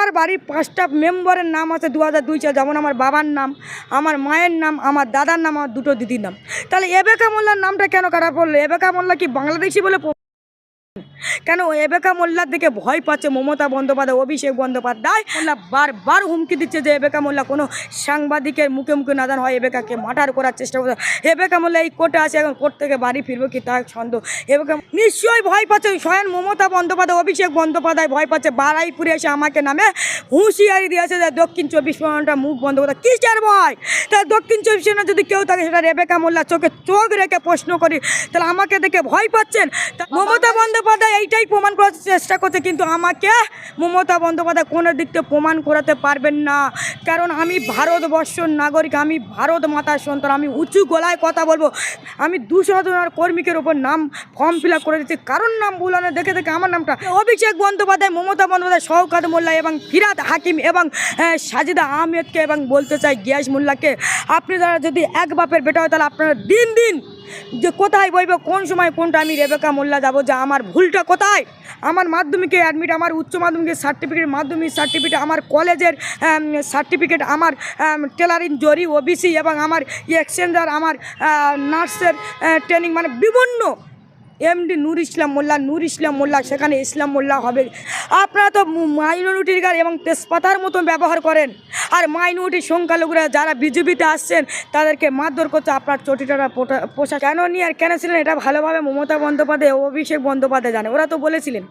আমার বাড়ির পাঁচটা মেম্বারের নাম আছে দু হাজার দুই চার যেমন আমার বাবার নাম, আমার মায়ের নাম, আমার দাদার নাম, আমার দুটো দিদির নাম। তাহলে এবেকা মোল্লার নামটা কেন খারাপ পড়ল এবেকা মোল্লা কি বাংলাদেশি বলে কেন এবেকা মোল্লার দিকে ভয় পাচ্ছে মমতা বন্দ্যোপাধ্যায় অভিষেক বন্দ্যোপাধ্যায়? মোল্লা বারবার হুমকি দিচ্ছে যে এবেকা মোল্লা কোনো সাংবাদিকের মুখে মুখে নাদান হয় এবেকাকে মার্ডার করার চেষ্টা করছে। এবেকা মোল্লা এই কোর্টে আছে এখন কোর্ট থেকে বাড়ি ফিরবে কি তার ছন্দ? এবেকা নিশ্চয়ই ভয় পাচ্ছে। স্বয়ং মমতা বন্দ্যোপাধ্যায় অভিষেক বন্দ্যোপাধ্যায় ভয় পাচ্ছে। বারাইপুরে এসে আমাকে নামে হুঁশিয়ারি দিয়েছে যে দক্ষিণ চব্বিশ পরগনাটা মুখ বন্ধ করতে কিসের ভয়? তা দক্ষিণ চব্বিশ পরগনা যদি কেউ থাকে সেটা রেবেকা মোল্লা চোখে চোখ রেখে প্রশ্ন করি তাহলে আমাকে দেখে ভয় পাচ্ছেন? মমতা বন্দ্যোপাধ্যায় এইটাই প্রমাণ করার চেষ্টা করছে কিন্তু আমাকে মমতা বন্দ্যোপাধ্যায় কোনো দিক থেকে প্রমাণ করাতে পারবেন না। কারণ আমি ভারতবর্ষর নাগরিক আমি ভারত মাতার সন্তান আমি উঁচু গলায় কথা বলব। আমি দুশো জনের কর্মীকের ওপর নাম ফর্ম ফিল করে দিচ্ছি। কারণ নাম বুলানো দেখে দেখে আমার নামটা। অভিষেক বন্দ্যোপাধ্যায় মমতা বন্দ্যোপাধ্যায় শওকাত মোল্লা এবং ফিরাদ হাকিম এবং আহ, সাজিদা আহমেদকে এবং বলতে চাই গিয়াস মোল্লাকে। আপনি যারা যদি এক বাপের বেটা হয় তাহলে আপনারা দিন দিন যে কোথায় বইবে, কোন সময় কোনটা আমি রেবেকা মোল্লা যাব, যে আমার ভুলটা কোথায়? আমার মাধ্যমিকে অ্যাডমিট আমার উচ্চ মাধ্যমিকের সার্টিফিকেট মাধ্যমিক সার্টিফিকেট আমার কলেজের সার্টিফিকেট আমার টেলারিং জরি ওবিসি এবং আমার এক্সচেঞ্জার আমার নার্সের ট্রেনিং মানে বিভিন্ন। এমডি নূর ইসলাম মোল্লা, নূর ইসলাম মোল্লা, সেখানে ইসলাম মোল্লা হবে। আপনারা তো মাইনরিটির গান এবং তেজপাতার মতন ব্যবহার করেন। আর মাইনরিটি সংখ্যালঘুরা যারা বিজেপিতে আসছেন, তাদেরকে মারধর করছে আপনার চটিটারা পোষা কেন নিয়ে আর কেন ছিলেন? এটা ভালোভাবে মমতা বন্দ্যোপাধ্যায় অভিষেক বন্দ্যোপাধ্যায় জানে। ওরা তো বলেছিলেন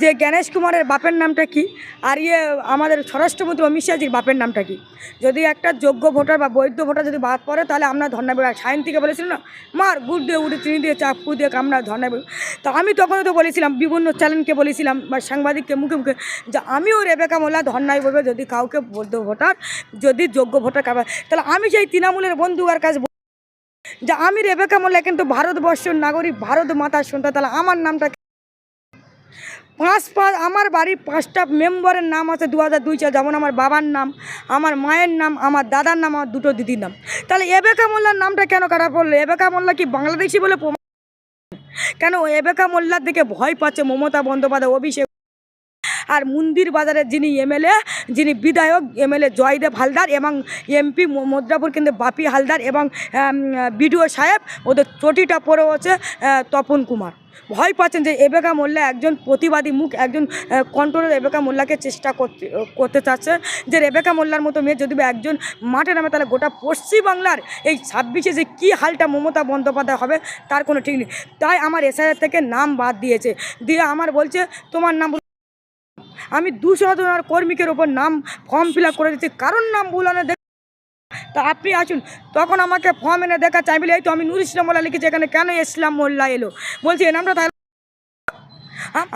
যে গণেশ কুমারের বাপের নামটা কি? আর ইয়ে আমাদের স্বরাষ্ট্রমন্ত্রী অমিত শাহজির বাপের নামটা কি? যদি একটা যোগ্য ভোটার বা বৈধ ভোটার যদি বাদ পড়ে, তাহলে আমরা ধর্ণা বেরো সায়ন থেকে বলেছিল না, মার গুড় দিয়ে উঠে চিনি দিয়ে চাপু দিয়ে আমরা ধর্ণা বেরো তো আমি তখনও তো বলেছিলাম, বিভিন্ন চ্যানেলকে বলেছিলাম বা সাংবাদিককে মুখে মুখে, যে আমিও রেবেকা মোল্লা ধর্নায় বলবে যদি কাউকে বৈধ ভোটার যদি যোগ্য ভোটার কাবা, তাহলে আমি সেই তৃণমূলের বন্ধুকার কাছে যে আমি রেবেকা মোল্লা কিন্তু ভারতবর্ষের নাগরিক, ভারত মাতার সন্তান, তাহলে আমার নামটা পাঁচ পাঁচ আমার বাড়ির পাঁচটা মেম্বারের নাম আছে দু হাজার দুই চার যেমন আমার বাবার নাম, আমার মায়ের নাম, আমার দাদার নাম, আমার দুটো দিদির নাম। তাহলে এবেকা মোল্লার নামটা কেন খারাপ পড়ল এবেকা মোল্লা কি বাংলাদেশি বলে কেন এবেকা মোল্লার দিকে ভয় পাচ্ছে মমতা বন্দ্যোপাধ্যায়, অভিষেক আর মন্দির বাজারের যিনি এমএলএ, যিনি বিধায়ক, এমএলএ জয়দেব হালদার এবং এমপি মুদ্রাপুর কিন্তু বাপি হালদার এবং বিডিও সাহেব, ওদের চটিটা পরে হচ্ছে তপন কুমার। ভয় পাচ্ছেন যে এবেকা মোল্লা একজন প্রতিবাদী মুখ, একজন কন্ট্রোলের এবেকা মোল্লাকে চেষ্টা করতে করতে চাচ্ছে, যে রেবেকা মোল্লার মতো মেয়ে যদি একজন মাঠে নামে তাহলে গোটা পশ্চিমবাংলার এই ছাব্বিশে যে কী হালটা মমতা বন্দ্যোপাধ্যায় হবে, তার কোনো ঠিক নেই। তাই আমার এসআইআর থেকে নাম বাদ দিয়েছে। দিয়ে আমার বলছে, তোমার নাম আমি দুশো জনের কর্মীকের ওপর নাম ফর্ম ফিল করে দিচ্ছি। কারণ নাম বুলানো দেখ তা আপনি আসুন, তখন আমাকে ফর্ম এনে দেখা চাই বলে, এই তো আমি নুর ইসলাম মোল্লা লিখেছি, এখানে কেন ইসলাম মোল্লা এলো? বলছি এই নামটা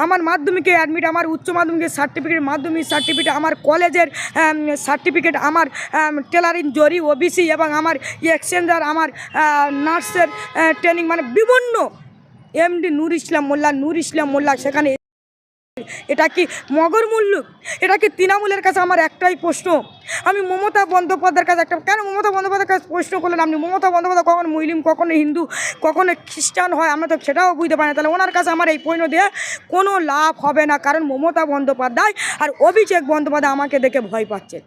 আমার মাধ্যমিকে অ্যাডমিট আমার উচ্চ মাধ্যমিকের সার্টিফিকেট মাধ্যমিক সার্টিফিকেট আমার কলেজের সার্টিফিকেট আমার টেলারিং জরি ওবিসি এবং আমার এক্সচেঞ্জার আমার নার্সের ট্রেনিং মানে বিভিন্ন এমডি নূর ইসলাম মোল্লা নূর ইসলাম মোল্লা সেখানে এটা কি মগর মূল্য? এটা কি তৃণমূলের কাছে আমার একটাই প্রশ্ন। আমি মমতা বন্দ্যোপাধ্যায়ের কাছে একটা কেন মমতা বন্দ্যোপাধ্যায়ের কাছে প্রশ্ন করলেন আপনি? মমতা বন্দ্যোপাধ্যায় কখনো মুসলিম, কখনো হিন্দু, কখনো খ্রিস্টান হয়, আমরা তো সেটাও বুঝতে পারি না। তাহলে ওনার কাছে আমার এই প্রশ্ন দিয়ে কোনো লাভ হবে না, কারণ মমতা বন্দ্যোপাধ্যায় আর অভিষেক বন্দ্যোপাধ্যায় আমাকে দেখে ভয় পাচ্ছে।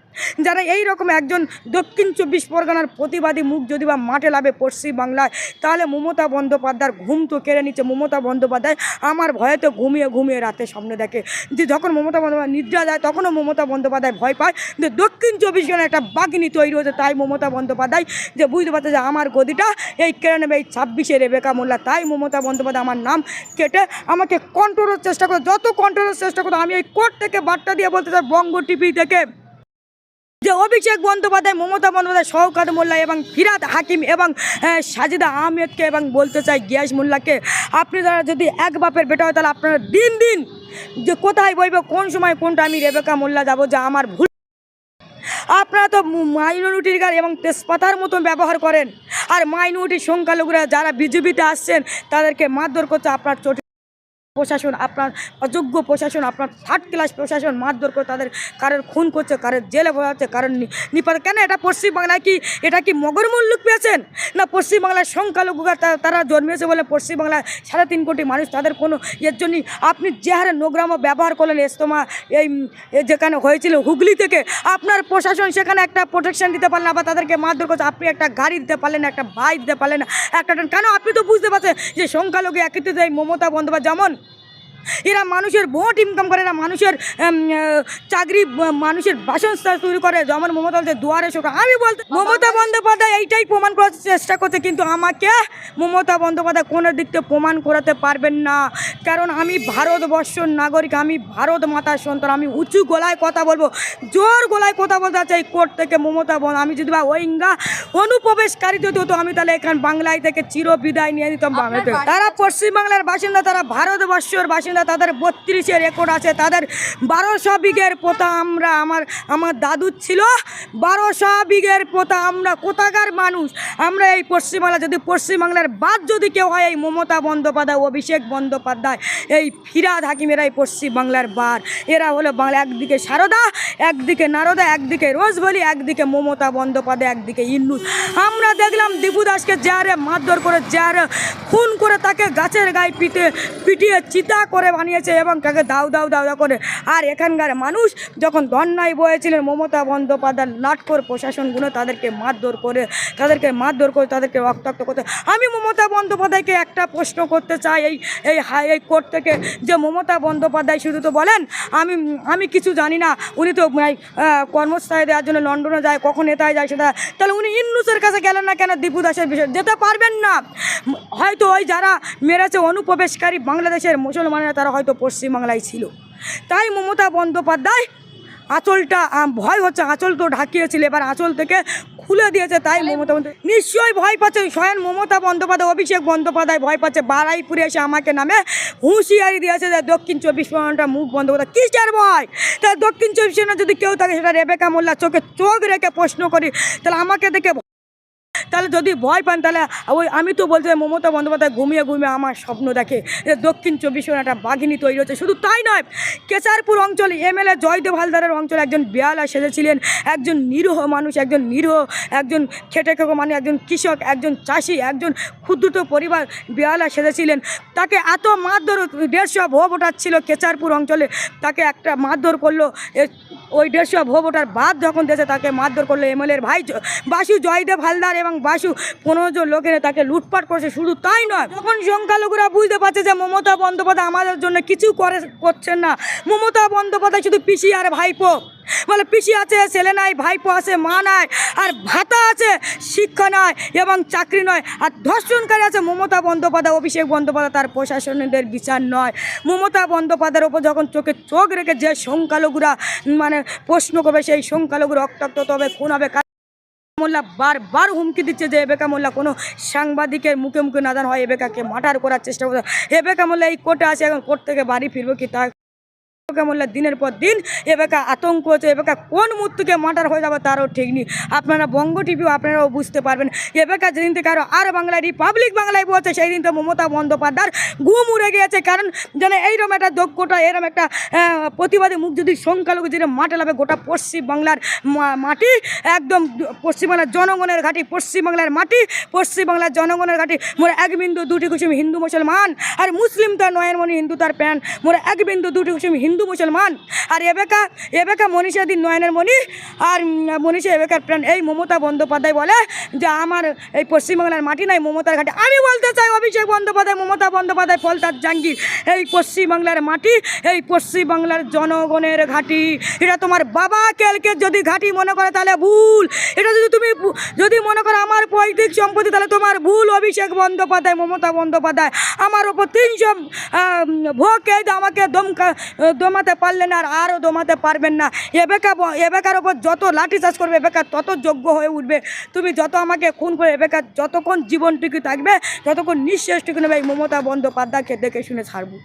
যারা এই রকম একজন দক্ষিণ চব্বিশ পরগনার প্রতিবাদী মুখ যদি বা মাঠে লাভে পশ্চিমবাংলায় তাহলে মমতা বন্দ্যোপাধ্যায়ের ঘুম তো কেড়ে নিচ্ছে। মমতা বন্দ্যোপাধ্যায় আমার ভয়ে তো ঘুমিয়ে ঘুমিয়ে রাতে স্বপ্ন দেখে যে যখন মমতা বন্দ্যোপাধ্যায় নিদ্রা যায়, তখনও মমতা বন্দ্যোপাধ্যায় ভয় পায় যে দক্ষিণ চব্বিশ পরগনায় একটা বাগিনী তৈরি হয়েছে। তাই মমতা বন্দ্যোপাধ্যায় যে বুঝতে পারছে যে আমার গদিটা এই কেড়ে নেবে, এই ছাব্বিশে রেবেকা মোল্লা। তাই মমতা বন্দ্যোপাধ্যায় আমার নাম কেটে আমাকে কন্ট্রোলের চেষ্টা করে। যত কন্ট্রোলের চেষ্টা করতো আমি এই কোর্ট থেকে বার্তা দিয়ে বলতে চাই, বঙ্গ টিভি থেকে। যে অভিষেক বন্দ্যোপাধ্যায় মমতা বন্দ্যোপাধ্যায় শওকাত মোল্লা এবং ফিরাদ হাকিম এবং আহ, সাজিদা আহমেদকে এবং বলতে চাই গিয়াস মোল্লাকে আপনি যারা যদি এক বাপের বেটা হয় তাহলে আপনারা দিন দিন যে কোথায় বইবে কোন সময় কোনটা আমি রেবেকা মোল্লা যাব যে আমার ভুল। আপনারা তো মাইনরিটির গান এবং তেজপাতার মতন ব্যবহার করেন। আর মাইনরিটি সংখ্যালঘুরা যারা বিজেপিতে আসছেন তাদেরকে মারধর করছে আপনার চটি। প্রশাসন আপনার, অযোগ্য প্রশাসন, আপনার থার্ড ক্লাস প্রশাসন মারধর করে তাদের কারোর খুন করছে, কারোর জেলে ভরাচ্ছে কারোর নিপাত। কেন এটা পশ্চিমবাংলায় কি, এটা কি মগর মুল্লুক পেয়েছেন? না পশ্চিমবাংলার সংখ্যালঘুরা তা- তারা জন্মেছে বলে পশ্চিমবাংলায় সাড়ে তিন কোটি মানুষ তাদের কোনো এর জন্যই আপনি যে হারে নোগ্রামও ব্যবহার করলেন ইস্তমা এই যেখানে হয়েছিল হুগলি থেকে, আপনার প্রশাসন সেখানে একটা প্রোটেকশন দিতে পারলেন বা তাদেরকে মারধর করছে, আপনি একটা গাড়ি দিতে পারলেন একটা বাইক দিতে পারলেন একটা কেন আপনি তো বুঝতে পারছেন যে সংখ্যালঘু একত্রিত এই মমতা বন্দ্যোপাধ্যায়, যেমন এরা মানুষের ভোট ইনকাম করে এরা মানুষের চাকরি মানুষের বাসস্থান তৈরি করে। যেমন মমতা বলছে দুয়ারে শোকা। আমি বলতে মমতা বন্দ্যোপাধ্যায় এইটাই প্রমাণ করার চেষ্টা করছে কিন্তু আমাকে মমতা বন্দ্যোপাধ্যায় কোনো দিক থেকে প্রমাণ করাতে পারবেন না। কারণ আমি ভারতবর্ষর নাগরিক আমি ভারত মাতার সন্তান আমি উঁচু গলায় কথা বলব জোর গলায় কথা বলতে চাই কোর্ট থেকে মমতা বন আমি যদি বা ওইঙ্গা অনুপ্রবেশকারী যদি হতো আমি তাহলে এখান বাংলায় থেকে চির বিদায় নিয়ে নিতাম বাংলাতে। তারা পশ্চিমবাংলার বাসিন্দা তারা ভারতবর্ষের বাসিন্দা। তাদের বত্রিশে রেকর্ড আছে, তাদের বারোশো বিঘের পোতা আমরা, আমার আমার দাদুর ছিল, বারোশো বিঘের পোতা আমরা, কোথাকার মানুষ? আমরা এই পশ্চিমবাংলা, যদি পশ্চিমবাংলার বাদ যদি কেউ হয়, এই মমতা বন্দ্যোপাধ্যায়, অভিষেক বন্দ্যোপাধ্যায়, এই ফিরাদ হাকিমেরা এই পশ্চিমবাংলার বার। এরা হলো বাংলা, একদিকে সারদা, একদিকে নারদা, একদিকে রোজবলি একদিকে মমতা বন্দ্যোপাধ্যায়, একদিকে ইন্নুস আমরা দেখলাম দীপু দাসকে যারে মারধর করে, যারে খুন করে তাকে গাছের গায়ে পিটে, পিটিয়ে চিতা করে বানিয়েছে এবং তাকে দাউ দাউ দাউ দাউ করে। আর এখানকার মানুষ যখন ধর্নায় বয়েছিলেন মমতা বন্দ্যোপাধ্যায় লাটকর প্রশাসনগুলো তাদেরকে মারধর করে তাদেরকে মারধর করে তাদেরকে রক্তাক্ত করতে। আমি মমতা বন্দ্যোপাধ্যায়কে একটা প্রশ্ন করতে চাই এই এই হাই এই কোর্ট থেকে যে মমতা বন্দ্যোপাধ্যায় শুধু তো বলেন আমি আমি কিছু জানি না। উনি তো আহ, কর্মস্থানে দেওয়ার জন্য লন্ডনে যায় কখন এটায় যায় সেটা। তাহলে উনি ইন্নুসের কাছে গেলেন না কেন দীপু দাসের বিষয়? যেতে পারবেন না। হয়তো ওই যারা মেরেছে অনুপ্রবেশকারী বাংলাদেশের মুসলমানেরা তারা হয়তো পশ্চিমবাংলায় ছিল। তাই মমতা বন্দ্যোপাধ্যায় আঁচলটা ভয় হচ্ছে আঁচল তো ঢাকিয়েছিল এবার আঁচল থেকে খুলে দিয়েছে তাই মমতা বন্দ্যোপাধ্যায় নিশ্চয়ই ভয় পাচ্ছে স্বয়ং মমতা বন্দ্যোপাধ্যায় অভিষেক বন্দ্যোপাধ্যায় ভয় পাচ্ছে বারাইপুরে এসে আমাকে নামে হুঁশিয়ারি দিয়েছে যে দক্ষিণ চব্বিশ পরগনাটা মুখ বন্ধ করতে কিসের ভয়? তা দক্ষিণ চব্বিশ পরগনা যদি কেউ থাকে সেটা রেবেকা মোল্লা চোখে চোখ রেখে প্রশ্ন করি তাহলে আমাকে দেখে তাহলে যদি ভয় পান, তাহলে ওই আমি তো বলছি মমতা বন্দ্যোপাধ্যায় ঘুমিয়ে ঘুমিয়ে আমার স্বপ্ন দেখে যে দক্ষিণ চব্বিশ একটা বাঘিনী তৈরি হচ্ছে। শুধু তাই নয় কেচারপুর অঞ্চলে এমএলএ জয়দেব হালদারের অঞ্চলে একজন বেয়ালা সেজেছিলেন, একজন নিরীহ মানুষ, একজন নিরীহ, একজন খেটে খেকো মানে একজন কৃষক, একজন চাষি, একজন ক্ষুদ্রত পরিবার বেয়ালা সেজেছিলেন। তাকে এত মারধর, দেড়শো ভো ভোটার ছিল কেচারপুর অঞ্চলে, তাকে একটা মারধর করল। ওই দেড়শো ভোটার বাদ যখন দেশে তাকে মারধর করল এমএলএর ভাই বাসু জয়দেব হালদার এবং বাসু পনেরো জন লোকের তাকে লুটপাট করছে। শুধু তাই নয়, যখন সংখ্যালঘুরা বুঝতে পারছে যে মমতা বন্দ্যোপাধ্যায় আমাদের জন্য কিছু করে করছেন না, মমতা বন্দ্যোপাধ্যায় শুধু পিসি আর ভাইপো। বলে, পিসি আছে, ছেলে নাই, ভাইপো আছে, মা নাই, আর ভাতা আছে, শিক্ষা নয় এবং চাকরি নয়। আর ধর্ষণকারী আছে, মমতা বন্দ্যোপাধ্যায়, অভিষেক বন্দ্যোপাধ্যায়, তার প্রশাসনদের বিচার নয়। মমতা বন্দ্যোপাধ্যায়ের ওপর যখন চোখে চোখ রেখে যে সংখ্যালঘুরা মানে প্রশ্ন করবে, সেই সংখ্যালঘু রক্তাক্ত হবে, খুন হবে মোল্লা বারবার হুমকি দিচ্ছে যে এবেকা মোল্লা কোনো সাংবাদিকের মুখে মুখে নাদান হয়, এবেকাকে মার্ডার করার চেষ্টা করছে। এবেকা মোল্লা এই কোর্টে আছে, এখন কোর্ট থেকে বাড়ি ফিরবো কি তা মোল্লা দিনের পর দিন এবেকা আতঙ্ক হচ্ছে এবেকা কোন মুহূর্ত থেকে মার্ডার হয়ে যাবে তারও ঠিক নেই। আপনারা বঙ্গ টিভিও আপনারাও বুঝতে পারবেন এবেকা যেদিন থেকে আরও আর বাংলায় রিপাবলিক বাংলায় বলছে সেই দিন তো মমতা বন্দ্যোপাধ্যায়ের ঘুম উড়ে গিয়েছে। কারণ যেন এইরকম একটা দক্ষটা এরকম একটা প্রতিবাদী মুখ যদি সংখ্যালঘু যদি মাঠে লাভে গোটা পশ্চিম বাংলার মাটি, একদম পশ্চিমবাংলার জনগণের ঘাঁটি, পশ্চিমবাংলার মাটি, পশ্চিমবাংলার জনগণের ঘাঁটি, মোরা এক বিন্দু দুটি কুসুম হিন্দু মুসলমান, আর মুসলিম তার নয়নমণি হিন্দু তার প্যান, মোরা এক বিন্দু দুটি কুসুম হিন্দু মুসলমান। আর এবেকা এবেকা মনীষা দিন নয়নের মণি, আর মনীষা এবেকার প্রাণ এই মমতা বন্দ্যোপাধ্যায় বলে যে আমার এই পশ্চিমবাংলার মাটি নাই মমতার ঘাটে। আমি বলতে চাই অভিষেক বন্দ্যোপাধ্যায়, মমতা বন্দ্যোপাধ্যায়, ফলতার জাঙ্গির এই পশ্চিমবাংলার মাটি, এই পশ্চিমবাংলার জনগণের ঘাটি। এটা তোমার বাবা কেলকে যদি ঘাটি মনে করে তাহলে ভুল। এটা যদি তুমি যদি মনে করো আমার পৈতৃক সম্পত্তি, তাহলে তোমার ভুল অভিষেক বন্দ্যোপাধ্যায়, মমতা বন্দ্যোপাধ্যায়। আমার ওপর তিনশো ভোগ আমাকে দমকা দমাতে পারলেন আর আরও দমাতে পারবেন না। এবেকা এ বেকার ওপর যত লাঠি চাষ করবে বেকার তত যোগ্য হয়ে উঠবে। তুমি যত আমাকে খুন করে এবেকার যতক্ষণ জীবনটুকু থাকবে, ততক্ষণ নিঃশ্বাসটুকু নেবে এই মমতা বন্দ্যোপাধ্যায়কে দেখে শুনে ছাড়বো।